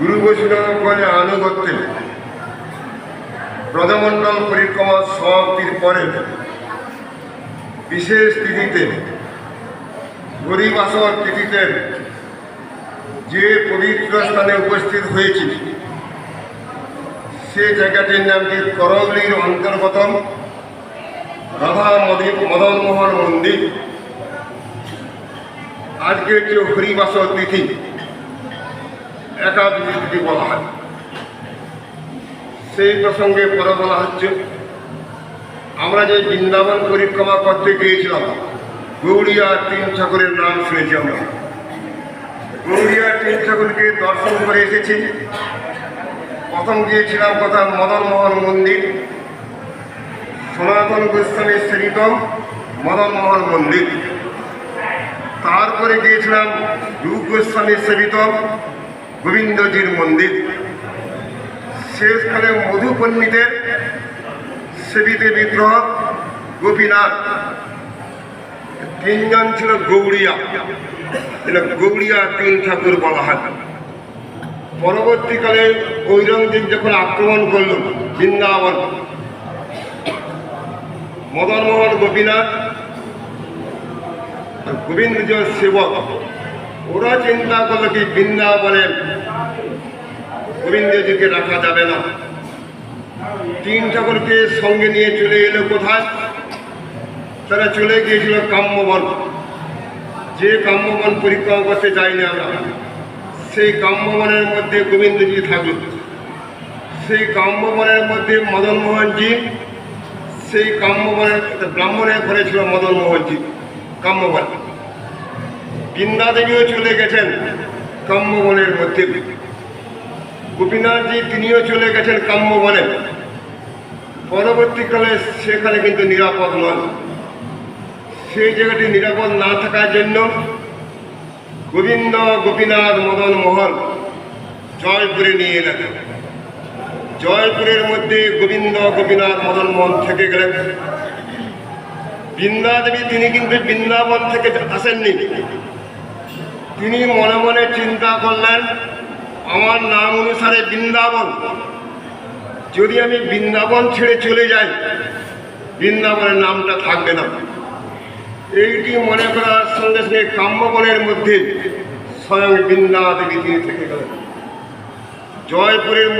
গুরু বৈষ্ণবগণের আনুগত্যে ব্রজমণ্ডল পরিক্রমা সমাপ্তির পরে বিশেষ তিথিতে গরিব আসর তিথিতে যে পবিত্র স্থানে উপস্থিত হয়েছি, সে জায়গাটির নামটি করগলির অন্তর্গত রাধা মদি- মদনমোহন মন্দির। আজকে যে হরিবাসর তিথি। তিথি বলা হয়। সেই প্রসঙ্গে পরে বলা হচ্ছে, আমরা যে বৃন্দাবন পরিক্রমা করতে গিয়েছিলাম, গৌড়িয়া তিন ঠাকুরের নাম শুনেছি আমরা। গৌড়িয়া তিন ঠাকুরকে দর্শন করে এসেছি। প্রথম গিয়েছিলাম কথা মদনমোহন মন্দির। সনাতন গোস্বামী শ্রীত মদনমোহন মন্দির। তারপরে গিয়েছিলাম রূপ গোস্বামী সেবিত গোবিন্দজির মন্দির। শেষকালে মধু পণ্ডিতের সেবিতে বিগ্রহ গোপীনাথ। তিনজন ছিল গৌড়িয়া। এটা গৌড়িয়া তিন ঠাকুর বলা হয়। পরবর্তীকালে ঔরঙ্গজেব যখন আক্রমণ করল বৃন্দাবন, মদনমোহন গোপীনাথ আর গোবিন্দ যে সেবক। ওরা চিন্তা করল কি বৃন্দাবনে গোবিন্দজিকে রাখা যাবে না। তিন ঠাকুরকে সঙ্গে নিয়ে চলে এলো কোথায়? তারা চলে গিয়েছিল কাম্যবন। যে কাম্যবন পরিক্রমা করতে যাইনি আমরা। সেই কাম্যবনের মধ্যে গোবিন্দজি থাকল। সেই কাম্যবনের মধ্যে মদনমোহনজি, সেই কাম্যবনের ব্রাহ্মণের ঘরে ছিল মদনমোহনজি, কাম্যবন। বৃন্দাদেবীও চলে গেছেন কাম্যবনের মধ্যে। গোপীনাথজি তিনিও চলে গেছেন কাম্যবনে। পরবর্তীকালে সেখানে কিন্তু নিরাপদ নয় সেই জায়গাটি নিরাপদ না থাকার জন্য গোবিন্দ, গোপীনাথ, মদন, মোহন জয়পুরে নিয়ে এলেন। জয়পুরের মধ্যে গোবিন্দ, গোপীনাথ, মদন, মোহন থেকে গেলেন। বৃন্দাদেবী তিনি কিন্তু বৃন্দাবন থেকে আসেননি। তিনি মনে মনে চিন্তা করলেন, আমার নাম অনুসারে বৃন্দাবন। যদি আমি বৃন্দাবন ছেড়ে চলে যাই, বৃন্দাবনের নামটা থাকবে না। এইটি মনে করার সঙ্গে সঙ্গে কাম্যবনের মধ্যে স্বয়ং বৃন্দাদেবী তিনি থেকে গেলেন। জয়পুরের